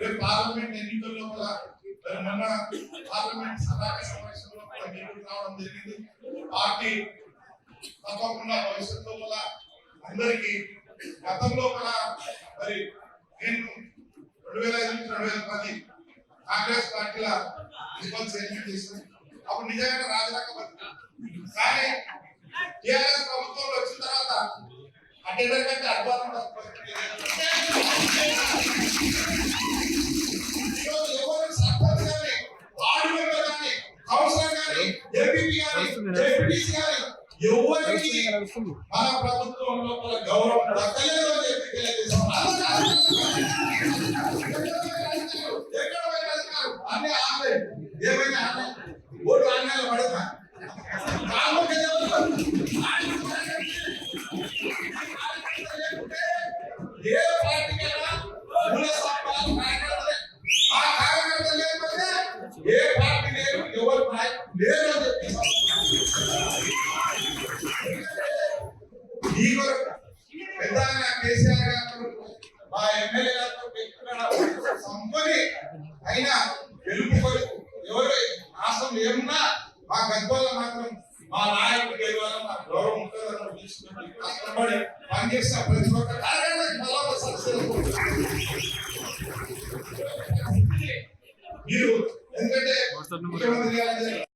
రేపు పార్లమెంట్ ఎన్నికల లోపల మొన్న పార్లమెంట్ సభాక సమావేశంలో కూడా మీరు రావడం జరిగింది. పార్టీ తప్పకుండా భవిష్యత్ లోపల అందరికీ గతం లోపల మరి నేను రెండు వేల ఐదు నుంచి రెండు వేల పది కాంగ్రెస్ పార్టీల ప్రిన్సిపల్ చైర్మన్ చేశాను. అప్పుడు నిజంగా రాజరాక కానీ టిఆర్ఎస్ ప్రభుత్వంలో వచ్చిన తర్వాత అటెండర్ కంటే అడ్వాన్స్ ఎంపీపీ కానీ జెడ్పీటీసీ కానీ ఎవరికి మన ప్రభుత్వం లోపల గౌరవం దక్కలేదు అని చెప్పి తెలియజేస్తాం. ఎక్కడ పోయినా అధికారం అన్ని ఆన్లైన్. ఏమైనా ఆన్లైన్? ఓటు ఆన్లైన్ పడతా కాకపోతే ఏ పార్టీకైనా మూల కార్యకర్తలే. ఆ కార్యకర్తలు లేకపోతే ఏ పార్టీ ఎవరు ఈ కొరకు పెద్దగా కేసీఆర్ గారు మా ఎమ్మెల్యే గారితో సంపని అయినా గెలుపు కొరకు ఎవరు ఏమున్నా మా గద్వాల మాత్రం మా నాయకుడు గెలవాలి మా గౌరవం ఉంటుందని తీసుకుని కష్టపడి పనిచేసిన ప్రతి ఒక్క కార్యక్రమానికి సక్సెస్ మీరు ఎందుకంటే ముఖ్యమంత్రి గారు